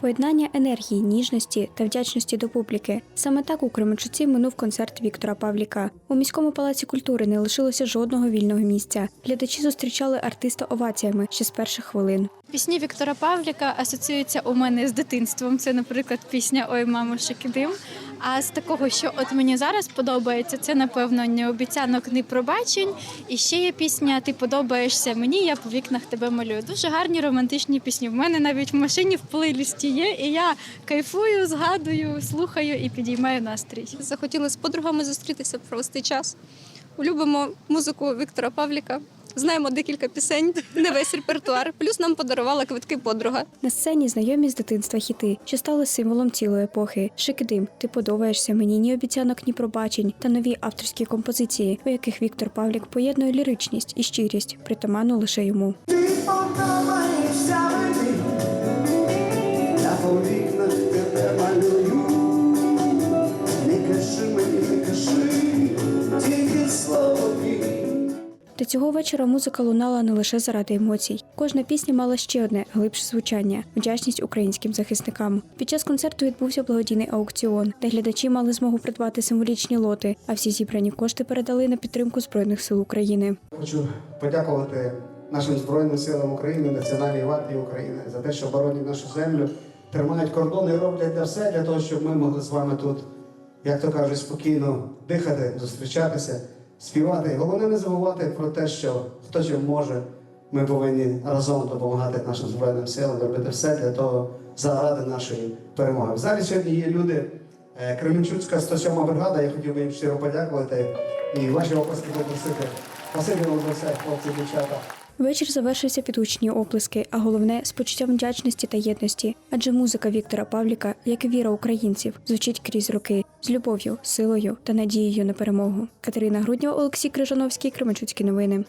Поєднання енергії, ніжності та вдячності до публіки. Саме так у Кременчуці минув концерт Віктора Павліка. У міському палаці культури не лишилося жодного вільного місця. Глядачі зустрічали артиста оваціями ще з перших хвилин. Пісні Віктора Павліка асоціюються у мене з дитинством. Це, наприклад, пісня Ой, мамо, шикидим. А з такого, що от мені зараз подобається, це напевно не обіцянок, не пробачень. І ще є пісня Ти подобаєшся мені, я по вікнах тебе малюю. Дуже гарні романтичні пісні. В мене навіть в машині в плейлісті є, і я кайфую, згадую, слухаю і підіймаю настрій. Захотіли з подругами зустрітися, провести час. Любимо музику Віктора Павліка. Знаємо декілька пісень, не весь репертуар. Плюс нам подарувала квитки подруга. На сцені знайомі з дитинства хіти, що стали символом цілої епохи. Шикидим, ти подобаєшся мені ні обіцянок, ні пробачень та нові авторські композиції, у яких Віктор Павлік поєднує ліричність і щирість, притаманну лише йому. Ти подобаєшся мені, Та цього вечора музика лунала не лише заради емоцій. Кожна пісня мала ще одне глибше звучання вдячність українським захисникам. Під час концерту відбувся благодійний аукціон, де глядачі мали змогу придбати символічні лоти, а всі зібрані кошти передали на підтримку збройних сил України. Хочу подякувати нашим Збройним силам України, Національній гвардії України за те, що боронять нашу землю, тримають кордони і роблять для все для того, щоб ми могли з вами тут, як то кажуть, спокійно дихати, зустрічатися, співати. Головне не забувати про те, що хто чим може, ми повинні разом допомагати нашим збройним силам, робити все для того заради нашої перемоги. В залі сьогодні є люди. е, Кременчуцька 107 бригада, я хотів би їм щиро подякувати і ваші оплески попросити. Спасибі вам за все, хлопці, дівчата. Вечір завершився під гучні оплески, а головне з почуттям вдячності та єдності. Адже музика Віктора Павліка, як і віра українців, звучить крізь роки з любов'ю, силою та надією на перемогу. Катерина Груднєва, Олексій Крижановський, Кременчуцькі новини.